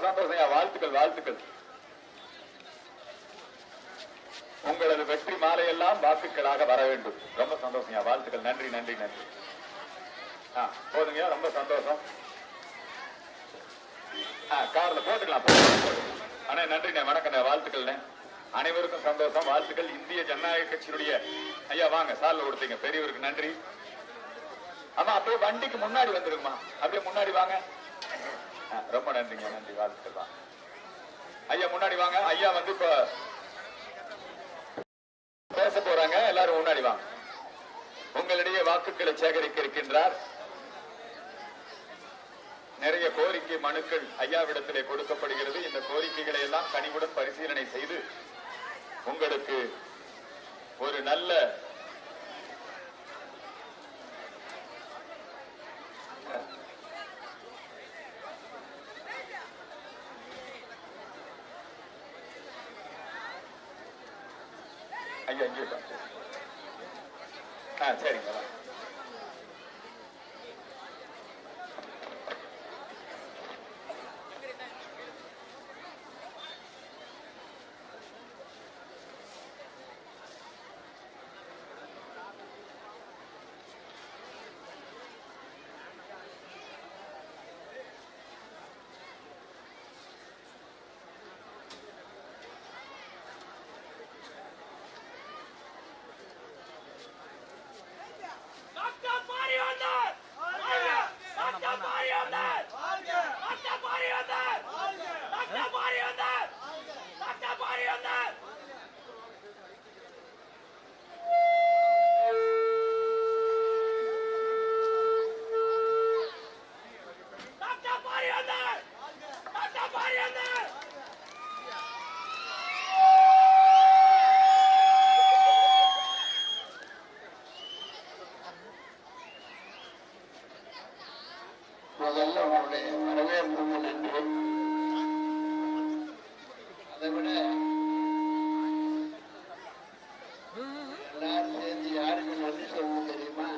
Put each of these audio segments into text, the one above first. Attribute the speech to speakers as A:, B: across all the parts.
A: சந்தோஷம் ஐயா. வாழ்த்துக்கள் வாழ்த்துக்கள் உங்களது வெற்றி மாலையெல்லாம் வாக்குகளாக வர வேண்டும். ரொம்ப சந்தோஷம் வாழ்த்துக்கள். நன்றி நன்றி நன்றி. ஆ, போதுங்கய்யா. ரொம்ப சந்தோஷம். ஆ, கார்ல போட்டுக்கலாம் அண்ணே நன்றிண்ணே வணக்கண்ணே வாழ்த்துக்கள்ண்ணே. அனைவருக்கும் சந்தோஷம் வாழ்த்துக்கள். இந்திய ஜனநாயக கட்சியினுடைய ஐயா வாங்க சால்ல கொடுத்தீங்க. பெரியவருக்கு நன்றி. ஆமா அப்படியே வண்டிக்கு முன்னாடி வந்துருங்கம்மா. அப்படியே முன்னாடி வாங்க. ரொம்ப நன்றிங்க நன்றி வாழ்த்துக்கள் வாங்க ஐயா முன்னாடி வாங்க. ஐயா வந்து இப்ப பேச போறாங்க எல்லாரும் முன்னாடி வாங்க மனுக்களை சேகரிக்க இருக்கின்றார். நிறைய கோரிக்கை மனுக்கள் ஐயாவிடத்திலே கொடுக்கப்படுகிறது. இந்த கோரிக்கைகளை எல்லாம் கனிவுடன் பரிசீலனை செய்து உங்களுக்கு ஒரு நல்ல ஐயா இங்கே உட்காருங்க. ஆ சரிங்க வாங்க.
B: டாக்டர் மாரியண்ணன் வாழ்க டாக்டர் மாரியண்ணன் வாழ்க டாக்டர் மாரியண்ணன் வாழ்க doctor Mariyannan doctor Mariyannan doctor Mariyannan doctor Mariyannan
C: முதல்ல உங்களுடைய வரவேற்புக்கு நன்றி அதை விட எல்லாரும் சேர்ந்து யாருக்கு நன்றி சொல்லணும் தெரியுமா?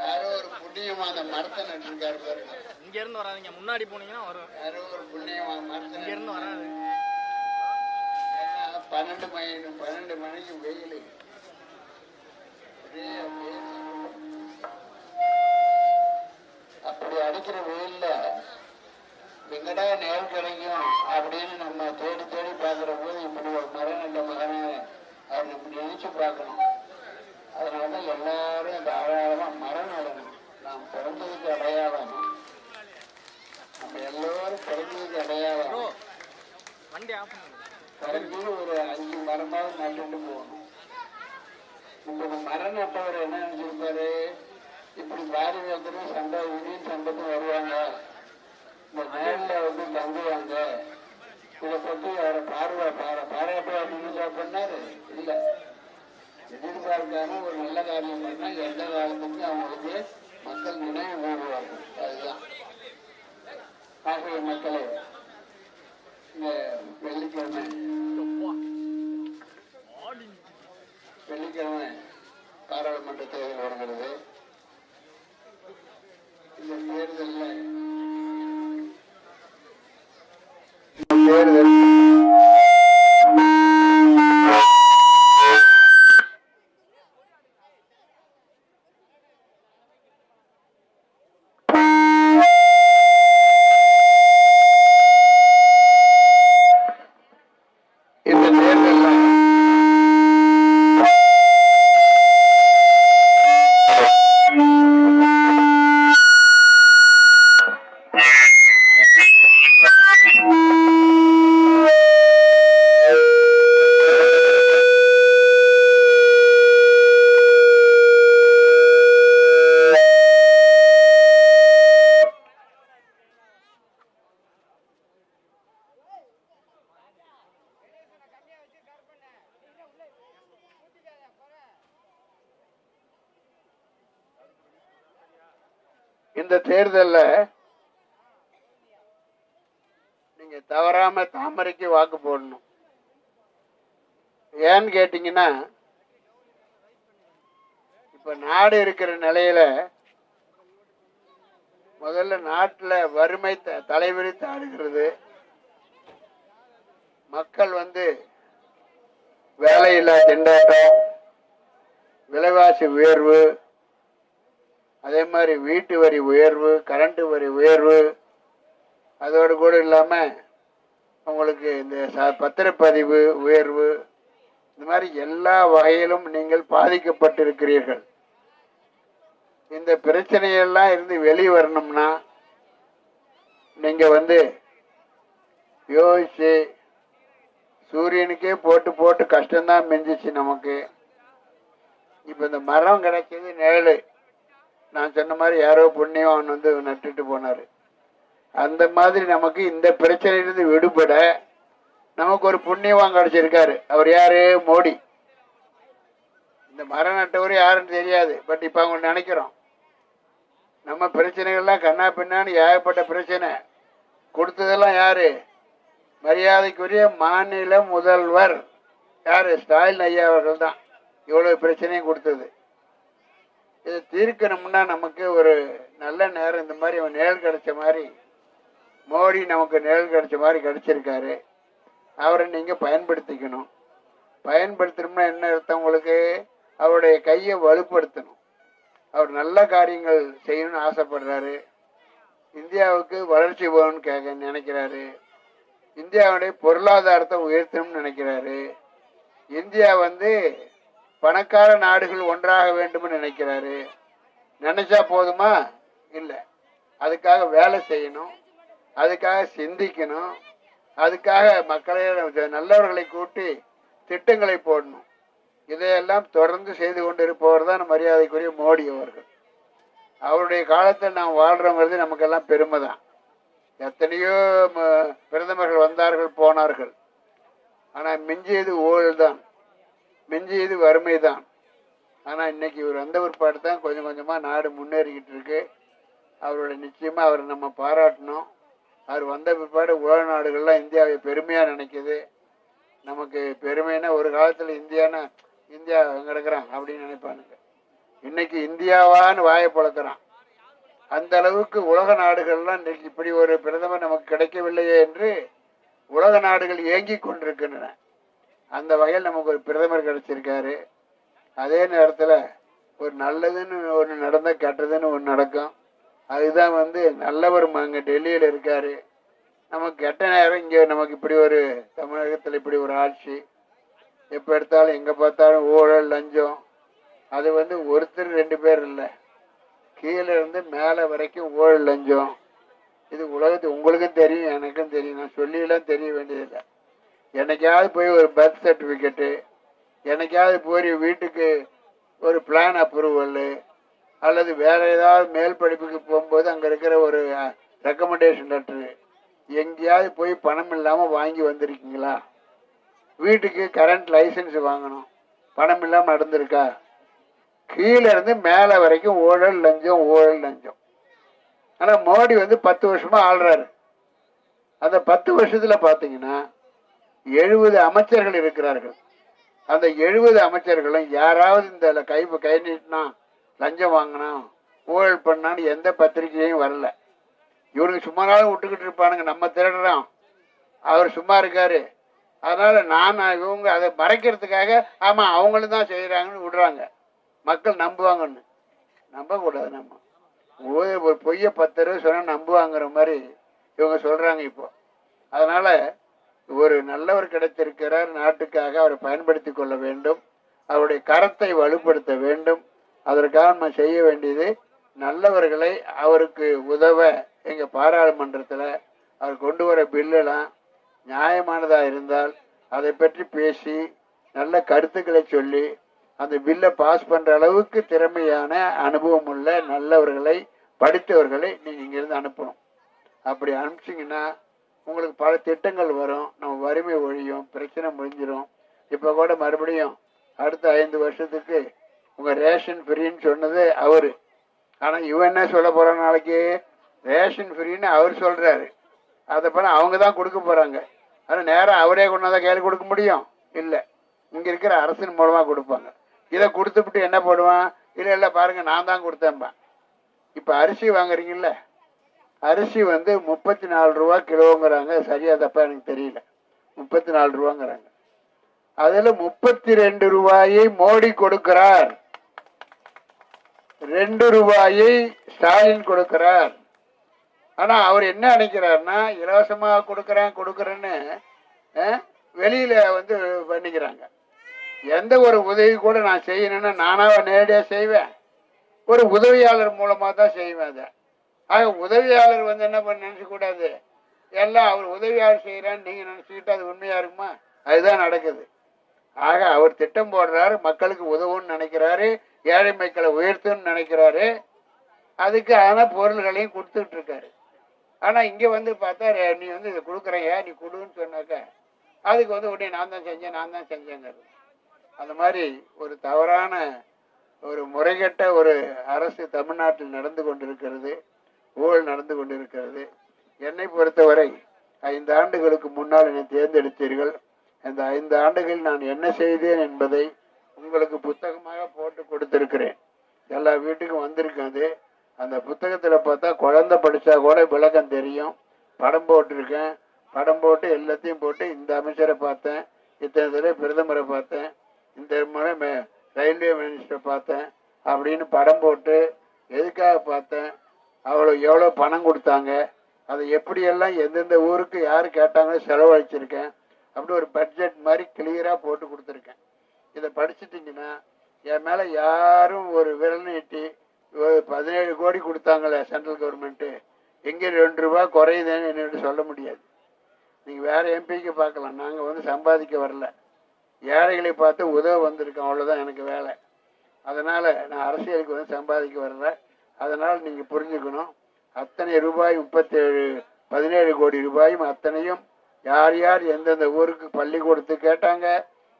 C: யாரோ ஒரு புண்ணியமா அந்த மரத்தை நட்டிருக்காரு பாருங்க.
D: இங்க இருந்து வராதீங்க. முன்னாடி போனீங்கன்னா வரும்.
C: யாரோ ஒரு புண்ணியமா மரத்தை
D: இங்க இருந்து வராது.
C: பன்னெண்டு மணி பன்னெண்டு மணிக்கு வெயில். எங்கடா நேரம் கிடைக்கும் அப்படின்னு நம்ம தேடி தேடி பார்க்கிற போது இப்படி ஒரு மரம் நல்ல மகனை அவர் இப்படி நினைச்சு பார்க்கணும். அதனால எல்லாரும் தாராளமா மரம் நடணும். நாம் பிறந்ததுக்கு அடையாளம். நம்ம எல்லோரும் பிறந்ததுக்கு அடையாளம். குறைஞ்சது ஒரு அஞ்சு மரமாவது நட்டுட்டு போகணும். இப்ப இந்த மரம் நட்டவர் என்ன நினைச்சிருப்பாரு? இப்படி பாரி வந்துடும் சண்டை விதியும் சண்டைக்கு வருவாங்க. இந்த நேரில் வந்து தங்குவாங்க. இதை பத்தி அவரை பார்வை பார பாராட்டுவார் பண்ணாரு இல்லை. எதிர்பார்க்காம ஒரு நல்ல காரியம் பண்ணா எந்த காலத்துக்கும் அவங்களுக்கு மக்கள் நினைவு கூறுவார்கள். அதுதான். ஆகிய மக்களே இந்த வெள்ளிக்கிழமை. வெள்ளிக்கிழமை பாராளுமன்ற தேர்தல் வருகிறது. இந்த தேர்தலில் இந்த இந்த தேர்தல்ல நீங்க தவறாம தாமரைக்கு வாக்கு போடணும். ஏன்னு கேட்டீங்கன்னா இப்ப நாடு இருக்கிற நிலையில முதல்ல நாட்டுல வறுமை தலைவிரித்து ஆடுகிறது. மக்கள் வந்து வேலையில்லா திண்டாட்டம் விலைவாசி உயர்வு அதே மாதிரி வீட்டு வரி உயர்வு கரண்ட்டு வரி உயர்வு அதோடு கூட இல்லாமல் உங்களுக்கு இந்த ச- பத்திரப்பதிவு உயர்வு இந்த மாதிரி எல்லா வகையிலும் நீங்கள் பாதிக்கப்பட்டிருக்கிறீர்கள். இந்த பிரச்சனையெல்லாம் இருந்து வெளியே வரணும்னா நீங்கள் வந்து யோசிச்சு சூரியனுக்கே போட்டு போட்டு கஷ்டம்தான் மிஞ்சிச்சு நமக்கு. இப்போ இந்த மரம் கிடைச்சது நிழல் நான் சொன்ன மாதிரி யாரோ புண்ணியவான் வந்து நட்டுட்டு போனார். அந்த மாதிரி நமக்கு இந்த பிரச்சனையிலிருந்து விடுபட நமக்கு ஒரு புண்ணியவான் கிடைச்சிருக்காரு. அவர் யாரு? மோடி. இந்த மரம் நட்டவர் யாருன்னு தெரியாது பட் இப்போ அவங்க நினைக்கிறோம். நம்ம பிரச்சனைகள்லாம் கண்ணா பின்னான்னு ஏகப்பட்ட பிரச்சனை. கொடுத்ததெல்லாம் யாரு? மரியாதைக்குரிய மாநில முதல்வர். யாரு? ஸ்டாலின் ஐயா அவர்கள் தான் இவ்வளவு பிரச்சனையும் கொடுத்தது. இதை தீர்க்கணும்னா நமக்கு ஒரு நல்ல நேரம் இந்த மாதிரி அவன் நிழல் கிடைச்ச மாதிரி மோடி நமக்கு நிழல் கிடைச்ச மாதிரி கிடைச்சிருக்காரு. அவரை நீங்கள் பயன்படுத்திக்கணும். பயன்படுத்தணும்னா என்ன அர்த்தம் உங்களுக்கு? அவருடைய கையை வலுப்படுத்தணும். அவர் நல்ல காரியங்கள் செய்யணும்னு ஆசைப்படுறாரு. இந்தியாவுக்கு வளர்ச்சி போகணும்னு கேட்க நினைக்கிறாரு. இந்தியாவுடைய பொருளாதாரத்தை உயர்த்தணும்னு நினைக்கிறாரு. இந்தியா வந்து பணக்கார நாடுகள் ஒன்றாக வேண்டும்னு நினைக்கிறாரு. நினைச்சா போதுமா? இல்லை. அதுக்காக வேலை செய்யணும். அதுக்காக சிந்திக்கணும். அதுக்காக மக்களை நல்லவர்களை கூட்டி திட்டங்களை போடணும். இதையெல்லாம் தொடர்ந்து செய்து கொண்டிருப்பவர் தான் மரியாதைக்குரிய மோடி அவர்கள். அவருடைய காலத்தில் நாம் வாழ்கிறோங்கிறது நமக்கெல்லாம் பெருமை தான். எத்தனையோ ம- பிரதமர்கள் வந்தார்கள் போனார்கள். ஆனால் மிஞ்சியது ஊழல் தான் மிஞ்சியது வறுமை தான் ஆனால் இன்னைக்கு இவர் வந்த பிற்பாடு தான் கொஞ்சம் கொஞ்சமாக நாடு முன்னேறிக்கிட்டு இருக்கு. அவரோட நிச்சயமாக அவரை நம்ம பாராட்டணும். அவர் வந்த பிற்பாடு உலக நாடுகள்லாம் இந்தியாவை பெருமையாக நினைக்குது. நமக்கு பெருமைன்னா ஒரு காலத்தில் இந்தியானா இந்தியா கிடக்கிறான் அப்படின்னு நினைப்பானுங்க. இன்னைக்கு இந்தியாவான்னு வாயை பழக்கிறான். அந்த அளவுக்கு உலக நாடுகள்லாம் இன்னைக்கு இப்படி ஒரு பிரதமர் நமக்கு கிடைக்கவில்லையே என்று உலக நாடுகள் ஏங்கி கொண்டிருக்கின்றன. அந்த வகையில் நமக்கு ஒரு பிரதமர் கிடைச்சிருக்காரு. அதே நேரத்தில் ஒரு நல்லதுன்னு ஒன்று நடந்தால் கெட்டதுன்னு ஒன்று நடக்கும். அதுதான் வந்து நல்லவர் அங்கே டெல்லியில் இருக்காரு. நமக்கு கெட்ட நேரம் இங்கே நமக்கு இப்படி ஒரு தமிழகத்தில் இப்படி ஒரு ஆட்சி. எப்போ எடுத்தாலும் எங்கே பார்த்தாலும் ஊழல் லஞ்சம். அது வந்து ஒருத்தர் ரெண்டு பேர் இல்லை. கீழே இருந்து மேலே வரைக்கும் ஊழல் லஞ்சம். இது உலகத்து உங்களுக்கும் தெரியும் எனக்கும் தெரியும். நான் சொல்லியெல்லாம் தெரிய வேண்டியதில்லை. என்னைக்காவது போய் ஒரு பர்த் சர்டிஃபிகேட்டு என்னைக்காவது போய் வீட்டுக்கு ஒரு பிளான் அப்ரூவல் அல்லது வேற ஏதாவது மேல் படிப்புக்கு போகும்போது அங்கே இருக்கிற ஒரு ரெக்கமெண்டேஷன் லெட்டரு எங்கேயாவது போய் பணம் இல்லாமல் வாங்கி வந்திருக்கீங்களா? வீட்டுக்கு கரண்ட் லைசன்ஸ் வாங்கணும். பணம் இல்லாமல் நடந்திருக்கா? கீழே இருந்து மேலே வரைக்கும் ஊழல் லஞ்சம் ஊழல் லஞ்சம். ஆனால் மோடி வந்து பத்து வருஷமாக ஆள்றாரு. அந்த பத்து வருஷத்தில் பார்த்தீங்கன்னா எழுபது அமைச்சர்கள் இருக்கிறார்கள். அந்த எழுபது அமைச்சர்களும் யாராவது இந்த கை கை நீட்டினா லஞ்சம் வாங்கினான் ஊழல் பண்ணான்னு எந்த பத்திரிகையும் வரல. இவனுக்கு சும்மா விட்டுக்கிட்டு இருப்பானுங்க நம்ம திருடுறோம். அவர் சும்மா இருக்காரு. அதனால நான் இவங்க அதை மறைக்கிறதுக்காக ஆமா அவங்களும் தான் செய்யறாங்கன்னு விடுறாங்க. மக்கள் நம்புவாங்கன்னு. நம்பக்கூடாது நம்ம. ஒரு ஒரு பொய்ய பத்து ரூபா சொன்னா நம்புவாங்கிற மாதிரி இவங்க சொல்றாங்க இப்போ. அதனால ஒரு நல்லவர் கிடைத்திருக்கிறார் நாட்டுக்காக அவரை பயன்படுத்தி கொள்ள வேண்டும் அவருடைய கரத்தை வலுப்படுத்த வேண்டும். அதற்காக நம்ம செய்ய வேண்டியது நல்லவர்களை அவருக்கு உதவ எங்கள் பாராளுமன்றத்தில் அவர் கொண்டு வர பில்லெல்லாம் நியாயமானதாக இருந்தால் அதை பற்றி பேசி நல்ல கருத்துக்களை சொல்லி அந்த பில்லை பாஸ் பண்ணுற அளவுக்கு திறமையான அனுபவம் உள்ள நல்லவர்களை படித்தவர்களை நீங்கள் இங்கேருந்து அனுப்பணும். அப்படி அனுப்பிச்சிங்கன்னா உங்களுக்கு பல திட்டங்கள் வரும். நம்ம வறுமை ஒழியும் பிரச்சனை முடிஞ்சிடும் இப்போ கூட மறுபடியும் அடுத்த ஐந்து வருஷத்துக்கு உங்கள் ரேஷன் ஃப்ரீன்னு சொன்னது அவர். ஆனால் இவன் என்ன சொல்ல போகிற நாளைக்கு? ரேஷன் ஃப்ரீன்னு அவர் சொல்கிறாரு அதை பண்ண அவங்க தான் கொடுக்க போகிறாங்க ஆனால் நேராக அவரே கொண்டாதான் கையில் கொடுக்க முடியும்? இல்லை. இங்கே இருக்கிற அரசின் மூலமாக கொடுப்பாங்க. இதை கொடுத்துவிட்டு என்ன போடுவான் இல்லை இல்லை பாருங்கள் நான் தான் கொடுத்தேன்பா. இப்போ அரிசி வாங்குறீங்கல்ல? அரிசி வந்து முப்பத்தி நாலு ரூபா கிலோங்கிறாங்க. சரியா தப்பா எனக்கு தெரியல. முப்பத்தி நாலு ரூபாங்கிறாங்க. அதுல முப்பத்தி ரெண்டு ரூபாயை மோடி கொடுக்கிறார். ரெண்டு ரூபாயை ஸ்டாலின் கொடுக்கிறார். ஆனா அவர் என்ன நினைக்கிறாருன்னா இலவசமா கொடுக்கறேன் கொடுக்கறேன்னு வெளியில வந்து பண்ணிக்கிறாங்க. எந்த ஒரு உதவி கூட நான் செய்யணும்னா நானாக நேரடியா செய்வேன். ஒரு உதவியாளர் மூலமா தான் செய்வேன் அதை. ஆக உதவியாளர் வந்து என்ன பண்ண நினச்சக்கூடாது? எல்லாம் அவர் உதவியாளர் செய்கிறான்னு நீங்கள் நினச்சிக்கிட்டு அது உண்மையாக இருக்குமா? அதுதான் நடக்குது. ஆக அவர் திட்டம் போடுறாரு மக்களுக்கு உதவும்னு நினைக்கிறாரு ஏழை மக்களை உயர்த்துன்னு நினைக்கிறாரு. அதுக்கான பொருள்களையும் கொடுத்துட்டு இருக்காரு. ஆனால் இங்கே வந்து பார்த்தா நீ வந்து இதை கொடுக்குறையா நீ கொடுன்னு சொன்னாக்க அதுக்கு வந்து உடனே நான் தான் செஞ்சேன் நான் தான் செஞ்சேங்கிறது. அந்த மாதிரி ஒரு தவறான ஒரு முறைகட்ட ஒரு அரசு தமிழ்நாட்டில் நடந்து கொண்டிருக்கிறது. ஊழல் நடந்து கொண்டிருக்கிறது. என்னை பொறுத்தவரை ஐந்து ஆண்டுகளுக்கு முன்னால் என்னை தேர்ந்தெடுத்தீர்கள். அந்த ஐந்து ஆண்டுகளில் நான் என்ன செய்தேன் என்பதை உங்களுக்கு புத்தகமாக போட்டு கொடுத்திருக்கிறேன். எல்லா வீட்டுக்கும் வந்திருக்காது அந்த புத்தகத்தில் பார்த்தா குழந்தை படித்தா கூட விளக்கம் தெரியும். படம் போட்டிருக்கேன். படம் போட்டு எல்லாத்தையும் போட்டு இந்த அமைச்சரை பார்த்தேன். இத்தனை தடவை பிரதமரை பார்த்தேன். இந்த முறை ரயில்வே மினிஸ்டரை பார்த்தேன். அப்படின்னு படம் போட்டு எதுக்காக பார்த்தேன்? அவ்வளோ எவ்வளோ பணம் கொடுத்தாங்க அதை எப்படியெல்லாம் எந்தெந்த ஊருக்கு யார் கேட்டாங்களோ செலவழிச்சிருக்கேன் அப்படி ஒரு பட்ஜெட் மாதிரி கிளியராக போட்டு கொடுத்துருக்கேன். இதை படிச்சிட்டிங்கன்னா என் மேலே யாரும் ஒரு விரல் நீட்டி ஒரு பதினேழு கோடி கொடுத்தாங்களே சென்ட்ரல் கவர்மெண்ட்டு எங்கே ரெண்டு ரூபா குறையுதுன்னு என்னட்டு சொல்ல முடியாது. நீங்கள் வேறு எம்பிக்கு பார்க்கலாம் நாங்கள் வந்து சம்பாதிக்க வரல. ஏழைகளை பார்த்து உதவ வந்திருக்கோம் அவ்வளோதான் எனக்கு வேலை. அதனால் நான் அரசியலுக்கு வந்து சம்பாதிக்க வரல. அதனால் நீங்கள் புரிஞ்சுக்கணும். அத்தனை ரூபாய் முப்பத்தேழு பதினேழு கோடி ரூபாயும் அத்தனையும் யார் யார் எந்தெந்த ஊருக்கு பள்ளிக்கூடத்து கேட்டாங்க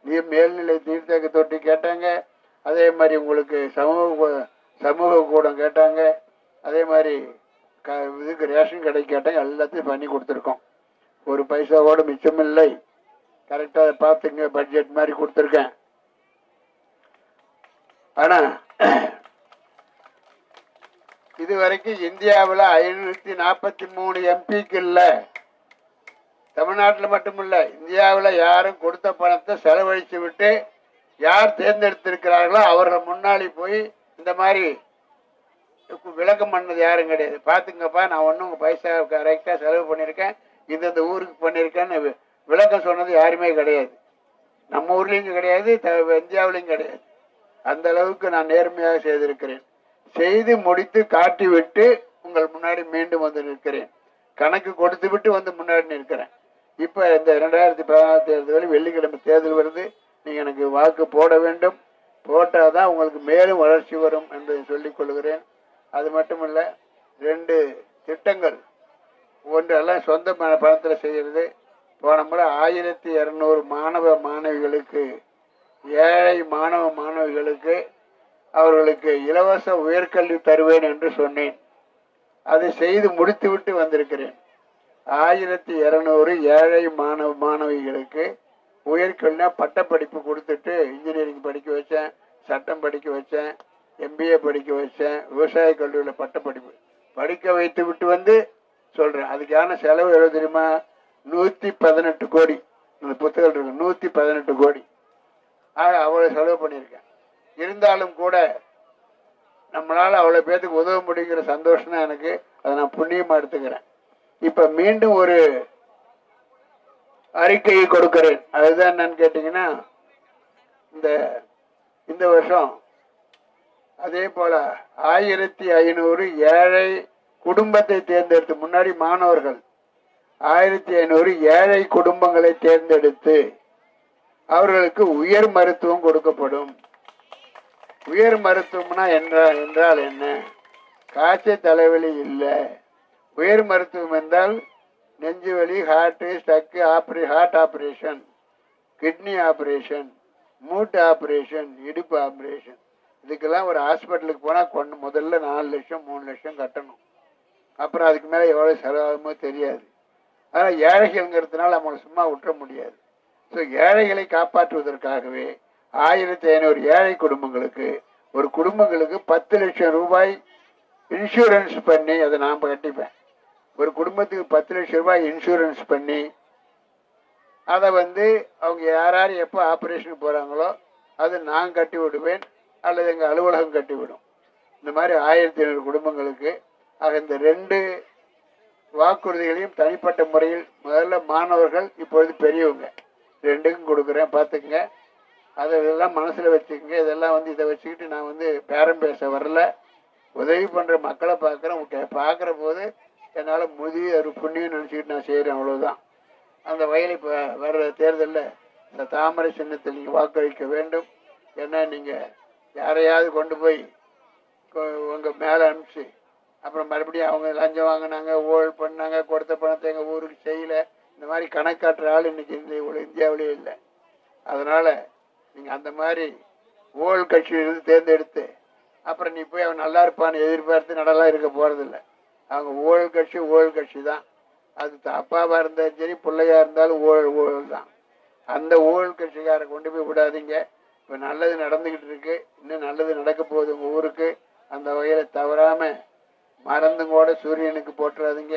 C: நீ மேல்நிலை தீர்த்தக தொட்டி கேட்டாங்க அதே மாதிரி உங்களுக்கு சமூக சமூக கூடம் கேட்டாங்க அதே மாதிரி க இதுக்கு ரேஷன் கடை கேட்டாங்க எல்லாத்தையும் பண்ணி கொடுத்துருக்கோம். ஒரு பைசா கூட மிச்சமில்லை. கரெக்டாக அதை பார்த்துங்க பட்ஜெட் மாதிரி கொடுத்துருக்கேன். ஆனால் இது வரைக்கும் இந்தியாவில் ஐநூத்தி நாற்பத்தி மூணு எம்பிக்கு இல்லை. தமிழ்நாட்டில் மட்டுமில்ல இந்தியாவில் யாரும் கொடுத்த பணத்தை செலவழித்து விட்டு யார் தேர்ந்தெடுத்திருக்கிறார்களோ அவர்கள் முன்னாடி போய் இந்த மாதிரி விளக்கம் பண்ணது யாரும் கிடையாது. பார்த்துங்கப்பா நான் ஒன்றும் உங்கள் பைசா கரெக்டாக செலவு பண்ணியிருக்கேன் இந்தந்த ஊருக்கு பண்ணியிருக்கேன்னு விளக்கம் சொன்னது யாருமே கிடையாது. நம்ம ஊர்லேயும் கிடையாது இந்தியாவிலையும் கிடையாது. அந்த அளவுக்கு நான் நேர்மையாக செய்திருக்கிறேன். செய்து முடித்து காட்டிவிட்டு உங்கள் முன்னாடி மீண்டும் வந்து நிற்கிறேன். கணக்கு கொடுத்து விட்டு வந்து முன்னாடி நிற்கிறேன். இப்போ இந்த ரெண்டாயிரத்தி பதினாறு தேர்தல் வெள்ளிக்கிழமை தேர்தல் வருது. நீங்கள் எனக்கு வாக்கு போட வேண்டும். போட்டால் தான் உங்களுக்கு மேலும் வளர்ச்சி வரும் என்று சொல்லிக் கொள்கிறேன். அது மட்டுமல்ல ரெண்டு திட்டங்கள். ஒன்று எல்லாம் சொந்த ப- செய்கிறது போன முறை ஆயிரத்தி இரநூறு மாணவ மாணவிகளுக்கு ஏழை மாணவ மாணவிகளுக்கு அவர்களுக்கு இலவச உயர்கல்வி தருவேன் என்று சொன்னேன். அதை செய்து முடித்துவிட்டு வந்திருக்கிறேன். ஆயிரத்தி இரநூறு ஏழை மாணவ மாணவிகளுக்கு உயர்கல்வினா பட்டப்படிப்பு கொடுத்துட்டு இன்ஜினியரிங் படிக்க வச்சேன் சட்டம் படிக்க வச்சேன் எம்பிஏ படிக்க வச்சேன் விவசாய கல்லூரியில் பட்டப்படிப்பு. படிக்க வைத்து விட்டு வந்து சொல்கிறேன் அதுக்கான செலவு எவ்வளோ தெரியுமா? நூற்றி பதினெட்டு கோடி. இந்த புத்தகம் இருக்கு நூற்றி பதினெட்டு கோடி. ஆக அவ்வளோ செலவு பண்ணியிருக்கேன். இருந்தாலும் கூட நம்மளால் அவ்வளோ பேத்துக்கு உதவ முடியுங்கிற சந்தோஷம் தான் எனக்கு. அதை நான் புண்ணியமாக எடுத்துக்கிறேன். இப்போ மீண்டும் ஒரு அறிக்கையை கொடுக்கிறேன். அதுதான் என்னன்னு கேட்டிங்கன்னா இந்த இந்த வருஷம் அதே போல் ஆயிரத்தி ஐநூறு ஏழை குடும்பத்தை தேர்ந்தெடுத்து முன்னாடி மாணவர்கள் ஆயிரத்தி ஐநூறு ஏழை குடும்பங்களை தேர்ந்தெடுத்து அவர்களுக்கு உயர் மருத்துவம் கொடுக்கப்படும். உயர் மருத்துவம்னா என்றால் என்றால் என்ன? காய்ச்சல் தலைவலி இல்லை. உயர் மருத்துவம் என்றால் நெஞ்சு வலி ஹார்ட்டு ஸ்டக்கு ஆப்ரே ஹார்ட் ஆப்ரேஷன் கிட்னி ஆப்ரேஷன் மூட்டு ஆப்ரேஷன் இடுப்பு ஆப்ரேஷன் இதுக்கெல்லாம் ஒரு ஹாஸ்பிட்டலுக்கு போனால் கொண்டு முதல்ல நாலு லட்சம் மூணு லட்சம் கட்டணும். அப்புறம் அதுக்கு மேலே எவ்வளோ செலவாகுமோ தெரியாது. ஆனால் ஏழைகள்ங்கிறதுனால நம்மளை சும்மா விட்டுற முடியாது. ஸோ ஏழைகளை காப்பாற்றுவதற்காகவே ஆயிரத்தி ஐநூறு ஏழை குடும்பங்களுக்கு ஒரு குடும்பங்களுக்கு பத்து லட்சம் ரூபாய் இன்சூரன்ஸ் பண்ணி அதை நான் கட்டிப்பேன். ஒரு குடும்பத்துக்கு பத்து லட்சம் ரூபாய் இன்சூரன்ஸ் பண்ணி அதை வந்து அவங்க யார் யார் எப்போ ஆப்ரேஷன் போகிறாங்களோ அது நான் கட்டி விடுவேன் அல்லது எங்கள் அலுவலகம் கட்டிவிடும் இந்த மாதிரி ஆயிரத்தி ஐநூறு குடும்பங்களுக்கு ஆக இந்த ரெண்டு வாக்குறுதிகளையும் தனிப்பட்ட முறையில் முதல்ல மாணவர்கள் இப்பொழுது பெரியவங்க. ரெண்டுக்கும் கொடுக்குறேன் பார்த்துக்குங்க. அதை இதெல்லாம் மனசில் வச்சுக்கோங்க. இதெல்லாம் வந்து இதை வச்சுக்கிட்டு நான் வந்து பேரம் பேச வரல. உதவி பண்ணுற மக்களை பார்க்குறேன். பார்க்குற போது என்னால் முதிய ஒரு புண்ணியம் நினச்சிக்கிட்டு நான் செய்கிறேன் அவ்வளோதான் அந்த வயலில் இப்போ வர்ற தேர்தலில் இந்த தாமரை சின்னத்தில் நீங்கள் வாக்களிக்க வேண்டும். ஏன்னா நீங்கள் யாரையாவது கொண்டு போய் உங்கள் மேலே அனுப்பிச்சு அப்புறம் மறுபடியும் அவங்க லஞ்சம் வாங்கினாங்க ஊழல் பண்ணாங்க கொடுத்த பணத்தை எங்கள் ஊருக்கு செய்யல. இந்த மாதிரி கணக்காட்டுற ஆள் இன்னைக்கு இந்த இவ்வளோ இந்தியாவிலே இல்லை. அதனால் நீங்கள் அந்த மாதிரி ஊழல் கட்சியிலிருந்து தேர்ந்தெடுத்து அப்புறம் நீ போய் அவன் நல்லா இருப்பான்னு எதிர்பார்த்து நடலாம் இருக்க போகிறதில்ல அவங்க ஊழல் கட்சி ஊழல் கட்சி தான். அது த- இருந்தாலும் சரி பிள்ளையா இருந்தாலும் ஊழல் ஊழல் தான். அந்த ஊழல் கட்சிக்காரை கொண்டு போய் விடாதீங்க. இப்போ நல்லது நடந்துக்கிட்டு இருக்கு. இன்னும் நல்லது நடக்க போகுது உங்கள் ஊருக்கு. அந்த வகையில் தவறாம மறந்தும் கூட சூரியனுக்கு போட்டுறாதீங்க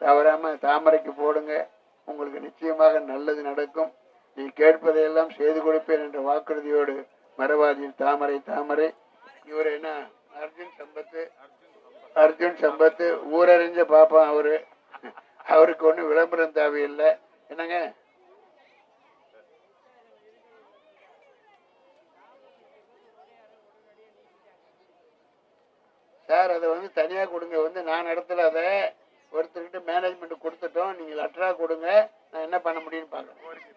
C: தவறாம தாமரைக்கு போடுங்க. உங்களுக்கு நிச்சயமாக நல்லது நடக்கும். நீ கேட்பதையெல்லாம் செய்து கொடுப்பேன் என்ற வாக்குறுதியோடு மரவாதியின் தாமரை தாமரை. இவர் என்ன? அர்ஜுன் சம்பத்து. அர்ஜுன் சம்பத்து. ஊரறிஞ்ச பாப்பான் அவரு. அவருக்கு ஒன்றும் விளம்பரம் தேவையில்லை. என்னங்க? சார் அதை வந்து தனியாக கொடுங்க. வந்து நான் நடத்தல அதை. ஒருத்தர்கிட்ட மேனேஜ்மெண்ட் கொடுத்துட்டோம். நீங்கள் லெட்டராக கொடுங்க. நான் என்ன பண்ண முடியும்னு பார்க்குறேன்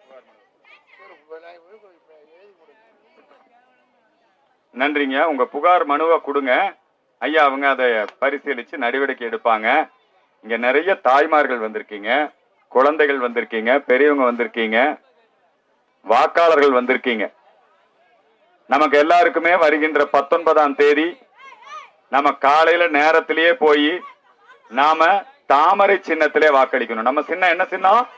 A: நன்றிங்க. உங்க புகார் மனுவை கொடுங்க. ஐயா அவங்க அதை பரிசீலிச்சு நடவடிக்கை எடுப்பாங்க. இங்க நிறைய தாய்மார்கள் வந்திருக்கீங்க. குழந்தைகள் வந்திருக்கீங்க. பெரியவங்க வந்திருக்கீங்க. வாக்காளர்கள் வந்திருக்கீங்க. நமக்கு எல்லாருக்குமே வருகின்ற பத்தொன்பதாம் தேதி நம்ம காலையில நேரத்திலேயே போய் நாம தாமரை சின்னத்திலே வாக்களிக்கணும். நம்ம சின்ன என்ன சின்னம்?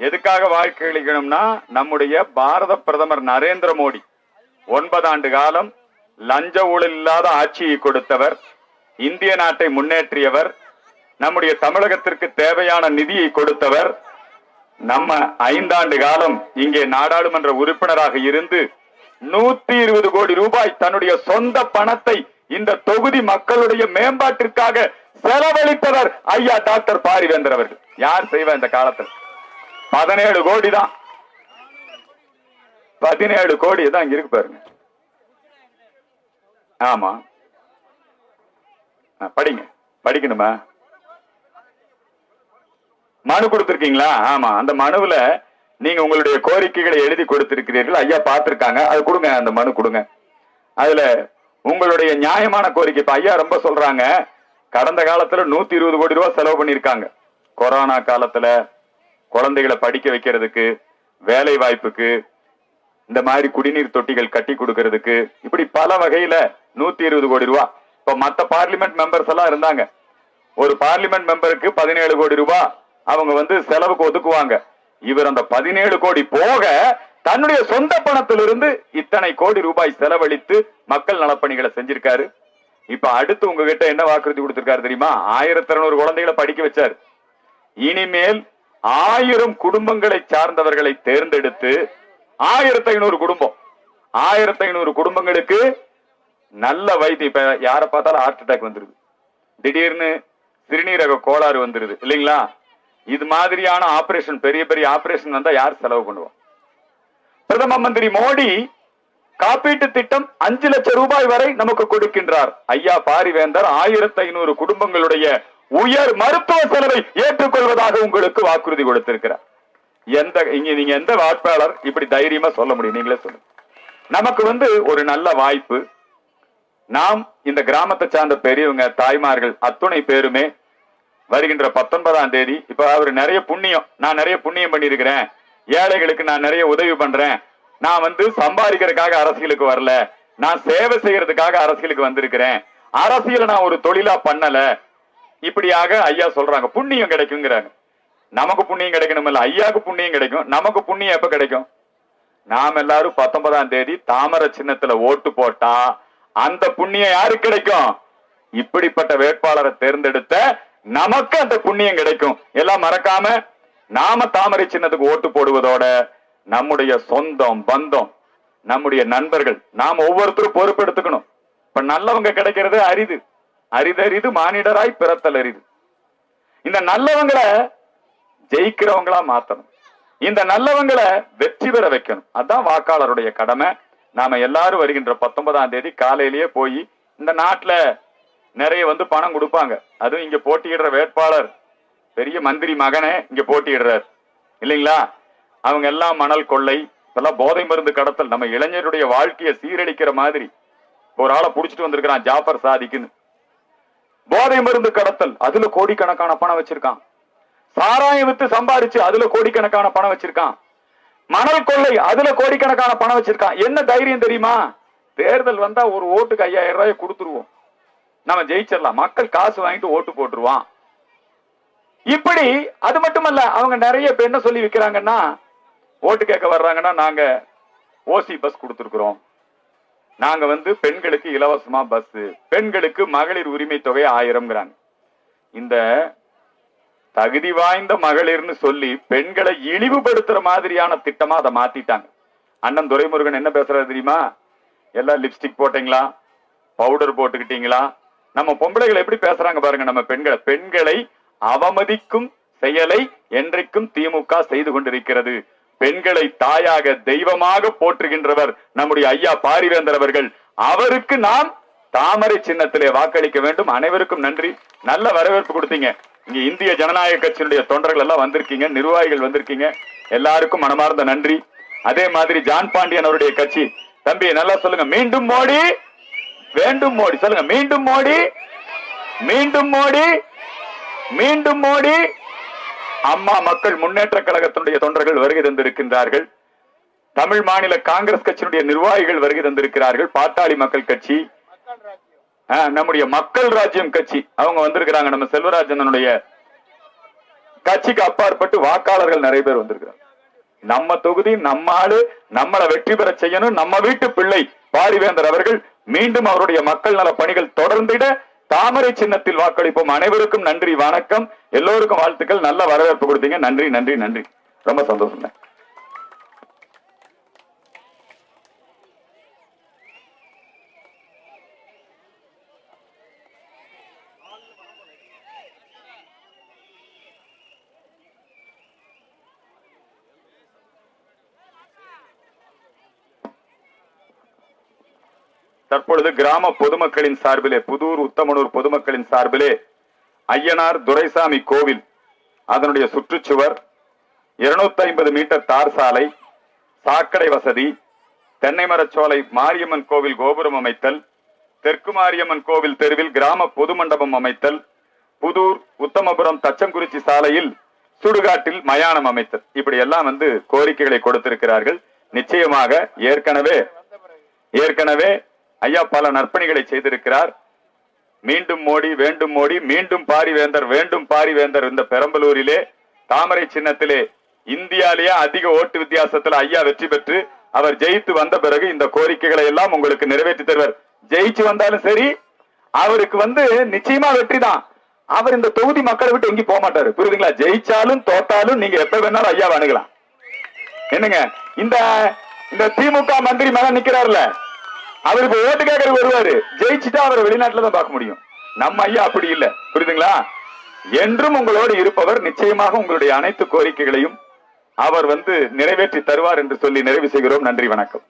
A: எதுக்காக வாழ்க்கை அளிக்கணும்னா நம்முடைய பாரத பிரதமர் நரேந்திர மோடி ஒன்பதாண்டு காலம் லஞ்ச ஊழல் இல்லாத ஆட்சியை கொடுத்தவர் இந்திய நாட்டை முன்னேற்றியவர் நம்முடைய தமிழகத்திற்கு தேவையான நிதியை கொடுத்தவர் நம்ம ஐந்தாண்டு காலம் இங்கே நாடாளுமன்ற உறுப்பினராக இருந்து நூத்தி இருபது கோடி ரூபாய் தன்னுடைய சொந்த பணத்தை இந்த தொகுதி மக்களுடைய மேம்பாட்டிற்காக செலவழித்தவர் ஐயா டாக்டர் பாரிவேந்தர் அவர்கள். யார் செய்வா இந்த காலத்தில்? பதினேழு கோடி தான். பதினேழு கோடி தான் இங்க இருக்கு பாருங்க. ஆமா. ஆ, படிங்க. படிக்கணுமா? மனு கொடுத்திருக்கீங்களா? ஆமா. அந்த மனுவுல நீங்க உங்களுடைய கோரிக்கைகளை எழுதி கொடுத்திருக்கிறீர்கள். ஐயா பார்த்திருக்காங்க. அது கொடுங்க அந்த மனு கொடுங்க. அதுல உங்களுடைய நியாயமான கோரிக்கை. இப்ப ஐயா ரொம்ப சொல்றாங்க. கடந்த காலத்துல நூத்தி இருபது கோடி ரூபாய் செலவு பண்ணிருக்காங்க கொரோனா காலத்துல குழந்தைகளை படிக்க வைக்கிறதுக்கு வேலை வாய்ப்புக்கு இந்த மாதிரி குடிநீர் தொட்டிகள் கட்டி கொடுக்கறதுக்கு இப்படி பல வகையில நூத்தி இருபது கோடி ரூபா. இப்ப மத்த பார்லிமெண்ட் மெம்பர்ஸ் எல்லாம் இருந்தாங்க. ஒரு பார்லிமெண்ட் மெம்பருக்கு பதினேழு கோடி ரூபாய் அவங்க வந்து செலவுக்கு ஒதுக்குவாங்க. இவர் அந்த பதினேழு கோடி போக தன்னுடைய சொந்த பணத்திலிருந்து இத்தனை கோடி ரூபாய் செலவழித்து மக்கள் நலப்பணிகளை செஞ்சிருக்காரு. இப்ப அடுத்து உங்ககிட்ட என்ன வாக்குறுதி கொடுத்திருக்காரு தெரியுமா? ஆயிரத்தி இருநூறு குழந்தைகளை படிக்க வச்சார். இனிமேல் ஆயிரம் குடும்பங்களை சார்ந்தவர்களை தேர்ந்தெடுத்து ஆயிரத்தி ஐநூறு குடும்பம். ஆயிரத்தி ஐநூறு குடும்பங்களுக்கு நல்ல வைத்தியம். இப்ப யாரை பார்த்தாலும் ஹார்ட் அட்டாக் வந்துருது. திடீர்னு சிறுநீரக கோளாறு வந்துருது. இல்லைங்களா? இது மாதிரியான ஆபரேஷன் பெரிய பெரிய ஆபரேஷன் வந்தா யார் செலவு பண்ணுவோம் பிரதம மந்திரி மோடி காப்பீட்டு திட்டம் அஞ்சு லட்சம் ரூபாய் வரை நமக்கு கொடுக்கின்றார். ஐயா பாரிவேந்தர் ஆயிரத்தி ஐநூறு குடும்பங்களுடைய உயர் மருத்துவ செலவை ஏற்றுக்கொள்வதாக உங்களுக்கு வாக்குறுதி கொடுத்திருக்கிறார். எந்த இங்க நீங்க எந்த வாக்காளர் இப்படி தைரியமா சொல்ல முடியும் நீங்களே சொல்லுங்க. நமக்கு வந்து ஒரு நல்ல வாய்ப்பு. நாம் இந்த கிராமத்தை சார்ந்த பெரியவங்க தாய்மார்கள் அத்துணை பேருமே வருகின்ற பத்தொன்பதாம் தேதி இப்ப அவர் நிறைய புண்ணியம் நான் நிறைய புண்ணியம் பண்ணியிருக்கிறேன். ஏழைகளுக்கு நான் நிறைய உதவி பண்றேன். நான் வந்து சம்பாதிக்கிறதுக்காக அரசியலுக்கு வரல. நான் சேவை செய்யறதுக்காக அரசியலுக்கு வந்திருக்கிறேன். அரசியலை நான் ஒரு தொழிலா பண்ணல. இப்படியாக ஐயா சொல்றாங்க. புண்ணியம் கிடைக்குங்கிறாங்க. நமக்கு புண்ணியம் கிடைக்கணும் இல்ல ஐயாவுக்கு புண்ணியம் கிடைக்கும். நமக்கு புண்ணியம் எப்ப கிடைக்கும்? நாம் எல்லாரும் பத்தொன்பதாம் தேதி தாமரை சின்னத்துல ஓட்டு போட்டா அந்த புண்ணியம் யாருக்கு கிடைக்கும்? இப்படிப்பட்ட வேட்பாளரை தேர்ந்தெடுத்த நமக்கு அந்த புண்ணியம் கிடைக்கும். எல்லாம் மறக்காம நாம தாமரை சின்னத்துக்கு ஓட்டு போடுவதோட நம்முடைய சொந்தம் பந்தம் நம்முடைய நண்பர்கள் நாம் ஒவ்வொருத்தரும் பொறுப்பெடுத்துக்கணும். இப்ப நல்லவங்க கிடைக்கிறது அரிது. அரிதரிது மானிடராய் பிறத்தல் அரிது இந்த நல்லவங்களை ஜெயிக்கிறவங்களா மாத்தணும். இந்த நல்லவங்களை வெற்றி பெற வைக்கணும். அதான் வாக்காளருடைய கடமை. நாம எல்லாரும் வருகின்ற பத்தொன்பதாம் தேதி காலையிலேயே போய் இந்த நாட்டுல நிறைய வந்து பணம் கொடுப்பாங்க. அதுவும் இங்க போட்டியிடுற வேட்பாளர் பெரிய மந்திரி மகனே இங்க போட்டியிடுறார். இல்லைங்களா? அவங்க எல்லாம் மணல் கொள்ளை இதெல்லாம் போதை மருந்து கடத்தல். நம்ம இளைஞருடைய வாழ்க்கையை சீரழிக்கிற மாதிரி ஒரு ஆளை புடிச்சிட்டு வந்திருக்கிறான் ஜாஃபர் சாதிக்குன்னு. போதை மருந்து கடத்தல் அதுல கோடிக்கணக்கான பணம் வச்சிருக்கான். சாராயம் வித்து சம்பாரிச்சு அதுல கோடிக்கணக்கான பணம் வச்சிருக்கான். மணல் கொள்ளை அதுல கோடிக்கணக்கான பணம் வச்சிருக்கான். என்ன தைரியம் தெரியுமா? தேர்தல் வந்தா ஒரு ஓட்டுக்கு ஐயாயிரம் ரூபாய் கொடுத்துருவோம். நம்ம ஜெயிச்சிடலாம். மக்கள் காசு வாங்கிட்டு ஓட்டு போட்டுருவான். இப்படி அது மட்டுமல்ல அவங்க நிறைய பேர் என்ன சொல்லி விக்கிறாங்கன்னா ஓட்டு கேட்க வர்றாங்கன்னா நாங்க ஓசி பஸ் கொடுத்துருக்குறோம். நாங்க வந்து பெண்களுக்கு இலவசமா பஸ் பெண்களுக்கு மகளிர் உரிமை தொகை ஆயிரம்ங்கிறாங்க. இந்த தகுதி வாய்ந்த மகளிர்னு சொல்லி பெண்களை இழிவுபடுத்துற மாதிரியான திட்டமா அதை மாத்திட்டாங்க. அண்ணன் துரைமுருகன் என்ன பேசுறது தெரியுமா? எல்லாம் லிப்ஸ்டிக் போட்டீங்களா? பவுடர் போட்டுக்கிட்டீங்களா? நம்ம பொம்பளைகளை எப்படி பேசுறாங்க பாருங்க நம்ம பெண்களை. பெண்களை அவமதிக்கும் செயலை என்றைக்கும் திமுக செய்து கொண்டிருக்கிறது. பெண்களை தாயாக தெய்வமாக போற்றுகின்றவர் நம்முடைய ஐயா பாரிவேந்தர் அவர்கள். அவருக்கு நாம் தாமரை சின்னத்திலே வாக்களிக்க வேண்டும். அனைவருக்கும் நன்றி. நல்ல வரவேற்பு கொடுத்தீங்க. இங்க இந்திய ஜனநாயக கட்சியினுடைய தொண்டர்கள் எல்லாம் வந்திருக்கீங்க. நிர்வாகிகள் வந்திருக்கீங்க. எல்லாருக்கும் மனமார்ந்த நன்றி. அதே மாதிரி ஜான் பாண்டியன் அவருடைய கட்சி. தம்பி நல்லா சொல்லுங்க. மீண்டும் மோடி வேண்டும் மோடி. சொல்லுங்க. மீண்டும் மோடி மீண்டும் மோடி மீண்டும் மோடி. அம்மா மக்கள் முன்னேற்ற கழகத்தினுடைய தொண்டர்கள் வருகை தந்திருக்கின்றார்கள். தமிழ் மாநில காங்கிரஸ் கட்சியினுடைய நிர்வாகிகள் வருகை தந்திருக்கிறார்கள். பாட்டாளி மக்கள் கட்சி நம்முடைய மக்கள் ராஜ்யம் கட்சி. அவங்க வந்திருக்கிறாங்க. நம்ம செல்வராஜனுடைய கட்சிக்கு அப்பாற்பட்டு வாக்காளர்கள் நிறைய பேர் வந்திருக்கிறாங்க. நம்ம தொகுதி நம்ம ஆளு நம்மளை வெற்றி பெற செய்யணும். நம்ம வீட்டு பிள்ளை பாரிவேந்தர் அவர்கள் மீண்டும் அவருடைய மக்கள் நல பணிகள் தொடர்ந்திட தாமரை சின்னத்தில் வாக்களிப்போம். அனைவருக்கும் நன்றி வணக்கம். எல்லோருக்கும் வாழ்த்துக்கள். நல்ல வரவேற்பு கொடுத்தீங்க. நன்றி நன்றி நன்றி. ரொம்ப சந்தோஷம் தற்பொழுது கிராம பொதுமக்களின் சார்பிலே புதூர் உத்தமனூர் பொதுமக்களின் சார்பிலே ஐயனார் துரைசாமி கோவில் அதனுடைய சுற்றுச்சுவர் 250 ஐம்பது மீட்டர் தார் சாலை சாக்கடை வசதி தென்னை மரச்சோலை மாரியம்மன் கோவில் கோபுரம் அமைத்தல் தெற்கு மாரியம்மன் கோவில் தெருவில் கிராம பொது மண்டபம் அமைத்தல் புதூர் உத்தமபுரம் தச்சங்குறிச்சி சாலையில் சுடுகாட்டில் மயானம் அமைத்தல். இப்படி எல்லாம் வந்து கோரிக்கைகளை கொடுத்திருக்கிறார்கள். நிச்சயமாக ஏற்கனவே ஏற்கனவே ஐயா பல நற்பணிகளை செய்திருக்கிறார். மீண்டும் மோடி வேண்டும் மோடி மீண்டும் பாரிவேந்தர் வேண்டும் பாரிவேந்தர் இந்த பெரம்பலூரிலே. தாமரை சின்னத்திலே இந்தியாலேயே அதிக ஓட்டு வித்தியாசத்தில் ஐயா வெற்றி பெற்று அவர் ஜெயித்து வந்த பிறகு இந்த கோரிக்கைகளை எல்லாம் உங்களுக்கு நிறைவேற்றி தருவார். ஜெயிச்சு வந்தாலும் சரி அவருக்கு வந்து நிச்சயமா வெற்றி தான். அவர் இந்த தொகுதி மக்களை விட்டு எங்கேயும் போக மாட்டாரு. புரியுதுங்களா? ஜெயிச்சாலும் தோத்தாலும் நீங்க எப்ப வேணாலும் ஐயா அணுகலாம். என்னங்க? இந்த இந்த திமுக மந்திரி மேல நிக்கிறாருல. அவருக்கு ஓட்டு கேட்கறது வருவாரு. ஜெயிச்சுட்டா அவரை வெளிநாட்டுல தான் பார்க்க முடியும். நம்ம ஐயா அப்படி இல்ல. புரியுதுங்களா? என்றும் உங்களோடு இருப்பவர் நிச்சயமாக உங்களுடைய அனைத்து கோரிக்கைகளையும் அவர் வந்து நிறைவேற்றி தருவார் என்று சொல்லி நிறைவு செய்கிறோம். நன்றி வணக்கம்.